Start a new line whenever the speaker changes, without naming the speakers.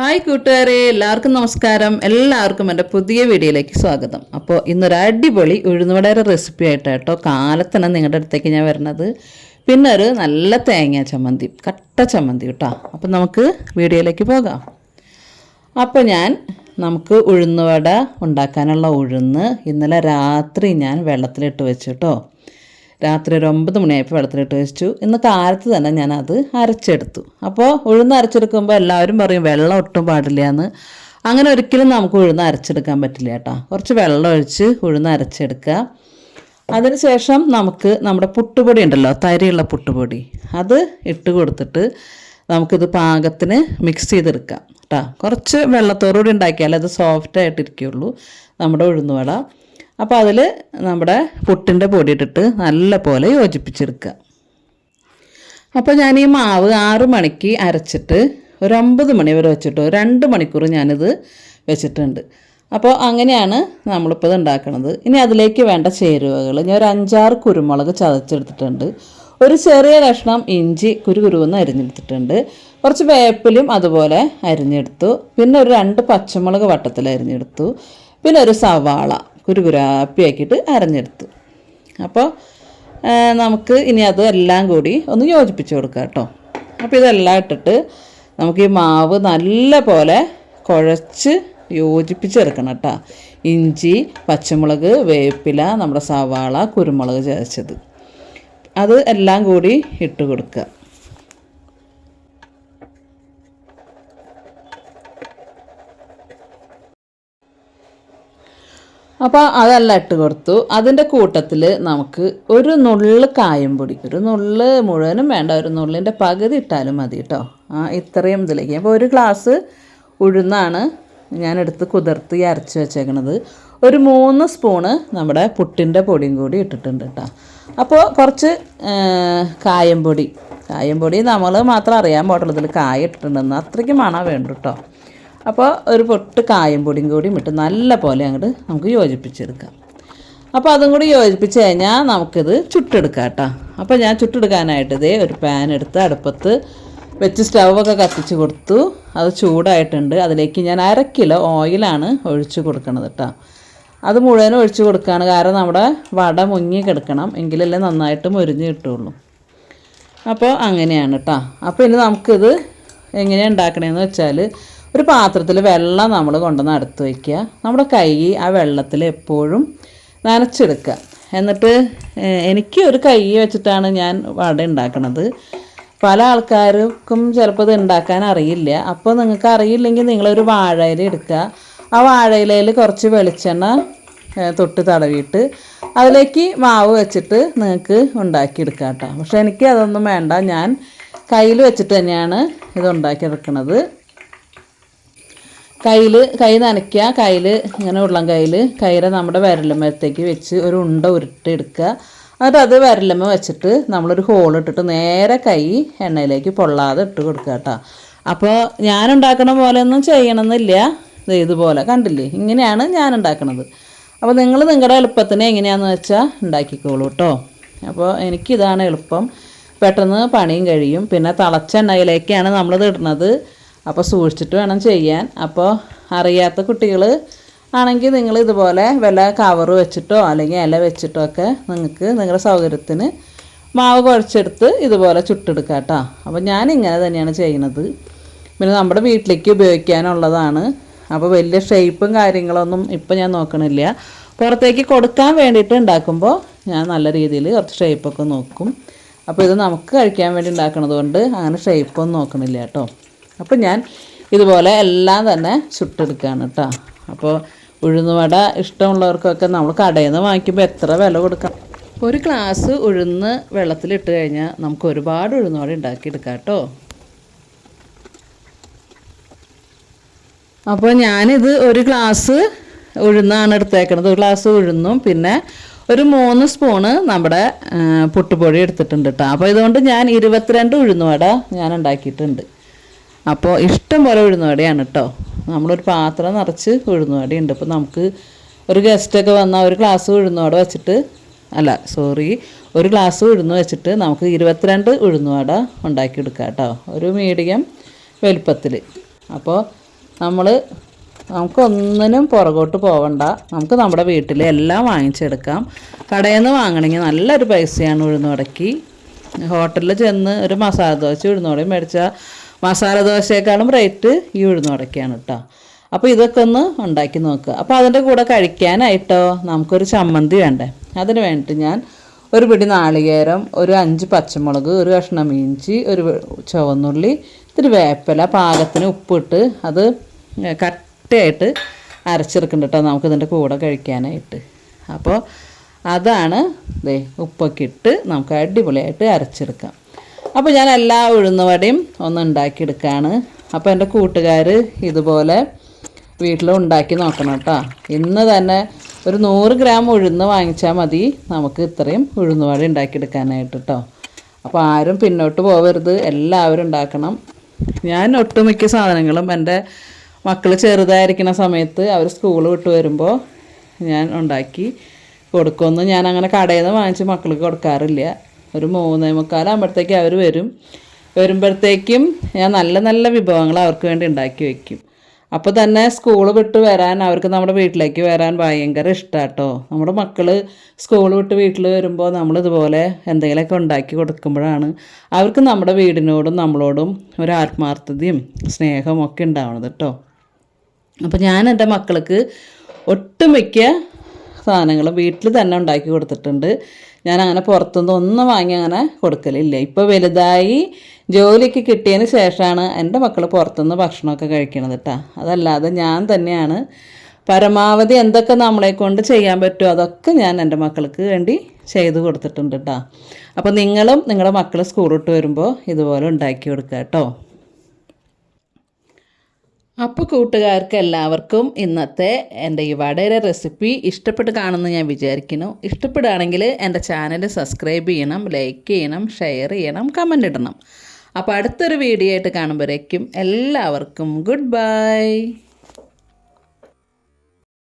Hi കൂട്ടുകാരെ എല്ലാവർക്കും നമസ്കാരം. എല്ലാവർക്കും എന്റെ പുതിയ വീഡിയോയിലേക്ക് സ്വാഗതം. അപ്പോൾ ഇന്നൊരു അടിപൊളി ഉഴുന്നുവടയുടെ റെസിപ്പി ആയിട്ട് കേട്ടോ കാലത്തന്നെ നിങ്ങളുടെ അടുത്തേക്ക് ഞാൻ വരുന്നത്. പിന്നെ ഒരു നല്ല തേങ്ങ ചമ്മന്തി കട്ട ചമ്മന്തി കേട്ടോ. അപ്പോൾ നമുക്ക് വീഡിയോയിലേക്ക് പോകാം. അപ്പോൾ ഞാൻ നമുക്ക് ഉഴുന്നുവട ഉണ്ടാക്കാനുള്ള ഉഴുന്ന് ഇന്നലെ രാത്രി ഞാൻ വെള്ളത്തിലിട്ട് വെച്ചു കേട്ടോ. രാത്രി ഒരു ഒമ്പത് മണിയായപ്പോൾ വെള്ളത്തിലിട്ട് വെച്ചു. ഇന്ന് കാലത്ത് തന്നെ ഞാനത് അരച്ചെടുത്തു. അപ്പോൾ ഉഴുന്ന് അരച്ചെടുക്കുമ്പോൾ എല്ലാവരും പറയും വെള്ളം ഒട്ടും പാടില്ല എന്ന് അങ്ങനെ ഒരിക്കലും നമുക്ക് ഉഴുന്ന് അരച്ചെടുക്കാൻ പറ്റില്ല കേട്ടോ. കുറച്ച് വെള്ളം ഒഴിച്ച് ഉഴുന്ന് അരച്ചെടുക്കുക. അതിനുശേഷം നമുക്ക് നമ്മുടെ പുട്ടുപൊടി ഉണ്ടല്ലോ തരിയുള്ള പുട്ടുപൊടി. അത് ഇട്ട് കൊടുത്തിട്ട് നമുക്കിത് പാകത്തിന് മിക്സ് ചെയ്തെടുക്കാം കേട്ടോ. കുറച്ച് വെള്ളത്തോടുകൂടി ഉണ്ടാക്കിയാലേ അത് സോഫ്റ്റ് ആയിട്ടിരിക്കുകയുള്ളൂ നമ്മുടെ ഉഴുന്നുവട. അപ്പോൾ അതിൽ നമ്മുടെ പുട്ടിന്റെ പൊടി ഇട്ടിട്ട് നല്ല പോലെ യോജിപ്പിച്ചെടുക്കുക. അപ്പോൾ ഞാൻ ഈ മാവ് ആറ് മണിക്ക് അരച്ചിട്ട് ഒരു ഒമ്പത് മണി വരെ വെച്ചിട്ട് രണ്ട് മണിക്കൂർ ഞാനിത് വെച്ചിട്ടുണ്ട്. അപ്പോൾ അങ്ങനെയാണ് നമ്മളിപ്പോൾ ഇത് ഉണ്ടാക്കുന്നത് ഇനി അതിലേക്ക് വേണ്ട ചേരുവകൾ. ഞാൻ ഒരു അഞ്ചാറ് കുരുമുളക് ചതച്ചെടുത്തിട്ടുണ്ട്. ഒരു ചെറിയ കഷ്ണം ഇഞ്ചി കുരുകുരുവെന്ന് അരിഞ്ഞെടുത്തിട്ടുണ്ട്. കുറച്ച് വേപ്പിലും അതുപോലെ അരിഞ്ഞെടുത്തു. പിന്നെ ഒരു രണ്ട് പച്ചമുളക് വട്ടത്തിൽ അരിഞ്ഞെടുത്തു. പിന്നെ ഒരു സവാള. കുരുകുരാപ്പിയാക്കിയിട്ട് അരഞ്ഞെടുത്തു. അപ്പോൾ നമുക്ക് ഇനി അത് എല്ലാം കൂടി ഒന്ന് യോജിപ്പിച്ച് കൊടുക്കുക കേട്ടോ. അപ്പോൾ ഇതെല്ലാം ഇട്ടിട്ട് നമുക്ക് ഈ മാവ് നല്ല പോലെ കുഴച്ച് യോജിപ്പിച്ചെടുക്കണം കേട്ടോ. ഇഞ്ചി പച്ചമുളക് വേപ്പില നമ്മുടെ സവാള കുരുമുളക് ചതച്ചത് അത് എല്ലാം കൂടി ഇട്ട് കൊടുക്കുക. അപ്പോൾ അതെല്ലാം ഇട്ട് കൊടുത്തു. അതിന്റെ കൂട്ടത്തിൽ നമുക്ക് ഒരു നുള്ള് കായം പൊടി ഒരു നുള്ള് മുഴുവനും വേണ്ട ഒരു നുള്ളിന്റെ പകുതി ഇട്ടാലും മതി കേട്ടോ ആ ഇത്രയും ഇതിലേക്ക്. അപ്പോൾ ഒരു ഗ്ലാസ് ഉഴുന്നാണ് ഞാൻ എടുത്ത് കുതിർത്ത് അരച്ച് വെച്ചേക്കണത്. ഒരു മൂന്ന് സ്പൂണ് നമ്മുടെ പുട്ടിന്റെ പൊടിയും കൂടി ഇട്ടിട്ടുണ്ട് കേട്ടോ അപ്പോൾ കുറച്ച് കായം പൊടി. കായം പൊടി നമ്മൾ മാത്രം അറിയാൻ പാടുള്ളതിൽ കായ ഇട്ടിട്ടുണ്ടെന്ന്. അത്രയ്ക്ക് മണം വേണ്ട കേട്ടോ അപ്പോൾ ഒരു പൊട്ട് കായം പൊടിയും കൂടിയും ഇട്ട് നല്ല പോലെ അങ്ങോട്ട് നമുക്ക് യോജിപ്പിച്ചെടുക്കാം. അപ്പോൾ അതും കൂടി യോജിപ്പിച്ച് കഴിഞ്ഞാൽ നമുക്കിത് ചുട്ടെടുക്കാം കേട്ടോ. അപ്പോൾ ഞാൻ ചുട്ടെടുക്കാനായിട്ട് ഇതേ ഒരു പാൻ എടുത്ത് അടുപ്പത്ത് വെച്ച് സ്റ്റൗവൊക്കെ കത്തിച്ച് കൊടുത്തു. അത് ചൂടായിട്ടുണ്ട്. അതിലേക്ക് ഞാൻ അര കിലോ ഓയിലാണ് ഒഴിച്ച് കൊടുക്കുന്നത് കേട്ടോ. അത് മുഴുവനും ഒഴിച്ച് കൊടുക്കുകയാണ് കാരണം നമ്മുടെ വട മുങ്ങി കിടക്കണം. എങ്കിലല്ലേ നന്നായിട്ട് മുരിഞ്ഞ് കിട്ടുള്ളൂ. അപ്പോൾ അങ്ങനെയാണ് കേട്ടോ. അപ്പോൾ ഇനി നമുക്കിത് എങ്ങനെയാണ് ഉണ്ടാക്കണേന്ന് വെച്ചാൽ ഒരു പാത്രത്തിൽ വെള്ളം നമ്മൾ കൊണ്ടുവന്ന് അടുത്ത് വയ്ക്കുക. നമ്മുടെ കൈ ആ വെള്ളത്തിൽ എപ്പോഴും നനച്ചെടുക്കുക. എന്നിട്ട് എനിക്ക് ഒരു കൈ വെച്ചിട്ടാണ് ഞാൻ വട ഉണ്ടാക്കണത്. പല ആൾക്കാർക്കും ചിലപ്പോൾ ഇത് ഉണ്ടാക്കാൻ അറിയില്ല. അപ്പോൾ നിങ്ങൾക്ക് അറിയില്ലെങ്കിൽ നിങ്ങളൊരു വാഴയില എടുക്കുക. ആ വാഴയിലയിൽ കുറച്ച് വെളിച്ചെണ്ണ തൊട്ട് തടവിയിട്ട് അതിലേക്ക് മാവ് വെച്ചിട്ട് നിങ്ങൾക്ക് ഉണ്ടാക്കിയെടുക്കാം കേട്ടോ. പക്ഷെ എനിക്ക് അതൊന്നും വേണ്ട. ഞാൻ കയ്യിൽ വെച്ചിട്ട് തന്നെയാണ് ഇത് ഉണ്ടാക്കിയെടുക്കുന്നത് കയ്യിൽ കൈ നനയ്ക്കുക കയ്യിൽ ഇങ്ങനെ ഉള്ളം കയ്യിൽ കയ്യിലെ നമ്മുടെ വിരലുമരത്തേക്ക് വെച്ച് ഒരു ഉണ്ട ഉരുട്ടി എടുക്കുക എന്നിട്ട് അത് വിരലുമ്മ വെച്ചിട്ട് നമ്മളൊരു ഹോൾ ഇട്ടിട്ട് നേരെ കൈ എണ്ണയിലേക്ക് പൊള്ളാതെ ഇട്ട് കൊടുക്കുക കേട്ടോ. അപ്പോൾ ഞാനുണ്ടാക്കണ പോലെ ഒന്നും ചെയ്യണമെന്നില്ല ഇതുപോലെ കണ്ടില്ലേ? ഇങ്ങനെയാണ് ഞാൻ ഉണ്ടാക്കണത് അപ്പോൾ നിങ്ങൾ നിങ്ങളുടെ എളുപ്പത്തിന് എങ്ങനെയാണെന്ന് വെച്ചാൽ ഉണ്ടാക്കിക്കോളൂ കേട്ടോ. അപ്പോൾ എനിക്കിതാണ് എളുപ്പം. പെട്ടെന്ന് പണിയും കഴിയും. പിന്നെ തിളച്ച എണ്ണയിലേക്കാണ് നമ്മളിത് ഇടുന്നത്. അപ്പോൾ സൂക്ഷിച്ചിട്ട് വേണം ചെയ്യാൻ. അപ്പോൾ അറിയാത്ത കുട്ടികൾ ആണെങ്കിൽ നിങ്ങൾ ഇതുപോലെ വല്ല കവറ് വെച്ചിട്ടോ അല്ലെങ്കിൽ ഇല വെച്ചിട്ടോ ഒക്കെ നിങ്ങൾക്ക് നിങ്ങളുടെ സൗകര്യത്തിന് മാവ് കുഴച്ചെടുത്ത് ഇതുപോലെ ചുട്ടെടുക്കാം കേട്ടോ അപ്പോൾ ഞാൻ ഇങ്ങനെ തന്നെയാണ് ചെയ്യുന്നത്. പിന്നെ നമ്മുടെ വീട്ടിലേക്ക് ഉപയോഗിക്കാനുള്ളതാണ്. അപ്പോൾ വലിയ ഷേപ്പും കാര്യങ്ങളൊന്നും ഇപ്പം ഞാൻ നോക്കണില്ല. പുറത്തേക്ക് കൊടുക്കാൻ വേണ്ടിയിട്ട് ഉണ്ടാക്കുമ്പോൾ ഞാൻ നല്ല രീതിയിൽ കുറച്ച് ഷേപ്പൊക്കെ നോക്കും. അപ്പോൾ ഇത് നമുക്ക് കഴിക്കാൻ വേണ്ടി ഉണ്ടാക്കണത് കൊണ്ട് അങ്ങനെ ഷേപ്പൊന്നും നോക്കണില്ല കേട്ടോ അപ്പോൾ ഞാൻ ഇതുപോലെ എല്ലാം തന്നെ ചുട്ടെടുക്കുകയാണ് കേട്ടോ അപ്പോൾ ഉഴുന്നുവട ഇഷ്ടമുള്ളവർക്കൊക്കെ നമ്മൾ കടയിൽ നിന്ന് വാങ്ങിക്കുമ്പോൾ എത്ര വില കൊടുക്കാം? ഒരു ഗ്ലാസ് ഉഴുന്ന് വെള്ളത്തിലിട്ട് കഴിഞ്ഞാൽ നമുക്ക് ഒരുപാട് ഉഴുന്നുവട ഉണ്ടാക്കിയെടുക്കാം കേട്ടോ അപ്പോൾ ഞാനിത് ഒരു ഗ്ലാസ് ഉഴുന്നാണ് എടുത്തേക്കുന്നത് ഒരു ഗ്ലാസ് ഉഴുന്നും പിന്നെ ഒരു മൂന്ന് സ്പൂണ് നമ്മുടെ പുട്ടുപൊടി എടുത്തിട്ടുണ്ട് കേട്ടോ അപ്പോൾ ഇതുകൊണ്ട് ഞാൻ ഇരുപത്തിരണ്ട് ഉഴുന്നുവട ഞാൻ ഉണ്ടാക്കിയിട്ടുണ്ട്. അപ്പോൾ ഇഷ്ടം പോലെ ഉഴുന്നുവടയാണ് കേട്ടോ നമ്മളൊരു പാത്രം നിറച്ച് ഉഴുന്നുവടയുണ്ട് അപ്പോൾ നമുക്ക് ഒരു ഗസ്റ്റൊക്കെ വന്നാൽ ഒരു ഗ്ലാസ് ഉഴുന്നുവട വെച്ചിട്ട് അല്ല സോറി ഒരു ഗ്ലാസ് ഉഴുന്ന് വെച്ചിട്ട് നമുക്ക് ഇരുപത്തിരണ്ട് ഉഴുന്നുവട ഉണ്ടാക്കിയെടുക്കാം കേട്ടോ ഒരു മീഡിയം വലുപ്പത്തിൽ അപ്പോൾ നമ്മൾ നമുക്കൊന്നിനും പുറകോട്ട് പോകണ്ട നമുക്ക് നമ്മുടെ വീട്ടിൽ എല്ലാം വാങ്ങിച്ചെടുക്കാം. കടയിൽ നിന്ന് വാങ്ങണമെങ്കിൽ നല്ലൊരു പൈസയാണ് ഉഴുന്നുടക്കി ഹോട്ടലിൽ ചെന്ന് ഒരു മസാല ദോശ ഉഴുന്നുവടയും മേടിച്ചാൽ മസാല ദോശയെക്കാളും റേറ്റ് ഈ ഉഴുന്നുവടക്കാണ് കേട്ടോ അപ്പോൾ ഇതൊക്കെ ഒന്ന് ഉണ്ടാക്കി നോക്കുക അപ്പോൾ അതിന്റെ കൂടെ കഴിക്കാനായിട്ടോ? നമുക്കൊരു ചമ്മന്തി വേണ്ടേ? അതിന് വേണ്ടിയിട്ട് ഞാൻ ഒരു പിടി നാളികേരം ഒരു അഞ്ച് പച്ചമുളക് ഒരു കഷ്ണം ഇഞ്ചി ഒരു ചുവന്നുള്ളി ഇത്തിരി വേപ്പില പാകത്തിന് ഉപ്പിട്ട് അത് കട്ടയായിട്ട് അരച്ചെടുക്കുന്നുണ്ട് കേട്ടോ നമുക്ക് ഇതിന്റെ കൂടെ കഴിക്കാനായിട്ട്. അപ്പോൾ അതാണ് ദേ ഉപ്പൊക്കെ ഇട്ട് നമുക്ക് അടിപൊളിയായിട്ട് അരച്ചെടുക്കാം. അപ്പോൾ ഞാൻ എല്ലാ ഉഴുന്നുവടയും ഒന്ന് ഉണ്ടാക്കിയെടുക്കുകയാണ് അപ്പോൾ എന്റെ കൂട്ടുകാർ ഇതുപോലെ വീട്ടിൽ ഉണ്ടാക്കി നോക്കണം കേട്ടോ. ഇന്ന് തന്നെ ഒരു നൂറ് ഗ്രാം ഉഴുന്ന് വാങ്ങിച്ചാൽ മതി. നമുക്ക് ഇത്രയും ഉഴുന്നുവട ഉണ്ടാക്കിയെടുക്കാനായിട്ട് കേട്ടോ. അപ്പോൾ ആരും പിന്നോട്ട് പോകരുത് എല്ലാവരും ഉണ്ടാക്കണം. ഞാൻ ഒട്ടുമിക്ക സാധനങ്ങളും എന്റെ മക്കൾ ചെറുതായിരിക്കുന്ന സമയത്ത് അവർ സ്കൂൾ വിട്ട് വരുമ്പോൾ ഞാൻ ഉണ്ടാക്കി കൊടുക്കുമെന്ന് ഞാൻ അങ്ങനെ കടയിൽ നിന്ന് വാങ്ങിച്ച് മക്കൾക്ക് കൊടുക്കാറില്ല. ഒരു മൂന്നേ മുക്കാലാകുമ്പോഴത്തേക്ക് അവർ വരും. വരുമ്പോഴത്തേക്കും ഞാൻ നല്ല നല്ല വിഭവങ്ങൾ അവർക്ക് വേണ്ടി ഉണ്ടാക്കി വയ്ക്കും അപ്പോൾ തന്നെ സ്കൂൾ വിട്ട് വരാൻ അവർക്ക് നമ്മുടെ വീട്ടിലേക്ക് വരാൻ ഭയങ്കര ഇഷ്ടമാട്ടോ നമ്മുടെ മക്കൾ സ്കൂൾ വിട്ട് വീട്ടിൽ വരുമ്പോൾ നമ്മളിതുപോലെ എന്തെങ്കിലുമൊക്കെ ഉണ്ടാക്കി കൊടുക്കുമ്പോഴാണ് അവർക്ക് നമ്മുടെ വീടിനോടും നമ്മളോടും ഒരു ആത്മാർത്ഥതയും സ്നേഹവും ഒക്കെ ഉണ്ടാവണത് കേട്ടോ അപ്പോൾ ഞാൻ എന്റെ മക്കൾക്ക് ഒട്ടുമിക്ക സാധനങ്ങളും വീട്ടിൽ തന്നെ ഉണ്ടാക്കി കൊടുത്തിട്ടുണ്ട്. ഞാൻ അങ്ങനെ പുറത്തുനിന്ന് ഒന്നും വാങ്ങി അങ്ങനെ കൊടുക്കലില്ല. ഇപ്പോൾ വലുതായി ജോലിക്ക് കിട്ടിയതിന് ശേഷമാണ് എന്റെ മക്കൾ പുറത്തുനിന്ന് ഭക്ഷണമൊക്കെ കഴിക്കണത് കേട്ടോ അതല്ലാതെ ഞാൻ തന്നെയാണ്. പരമാവധി എന്തൊക്കെ നമ്മളെ കൊണ്ട് ചെയ്യാൻ പറ്റുമോ അതൊക്കെ ഞാൻ എന്റെ മക്കൾക്ക് വേണ്ടി ചെയ്ത് കൊടുത്തിട്ടുണ്ട് കേട്ടോ അപ്പോൾ നിങ്ങളും നിങ്ങളുടെ മക്കൾ സ്കൂൾ വിട്ട് വരുമ്പോൾ ഇതുപോലെ ഉണ്ടാക്കി കൊടുക്കുക കേട്ടോ അപ്പോൾ കൂട്ടുകാർക്ക് എല്ലാവർക്കും ഇന്നത്തെ എന്റെ ഈ വടയുടെ റെസിപ്പി ഇഷ്ടപ്പെട്ട് കാണുമെന്ന് ഞാൻ വിചാരിക്കുന്നു. ഇഷ്ടപ്പെടുകയാണെങ്കിൽ എന്റെ ചാനൽ സബ്സ്ക്രൈബ് ചെയ്യണം ലൈക്ക് ചെയ്യണം ഷെയർ ചെയ്യണം കമന്റ് ഇടണം. അപ്പോൾ അടുത്തൊരു വീഡിയോ ആയിട്ട് കാണുമ്പോഴേക്കും എല്ലാവർക്കും ഗുഡ് ബൈ.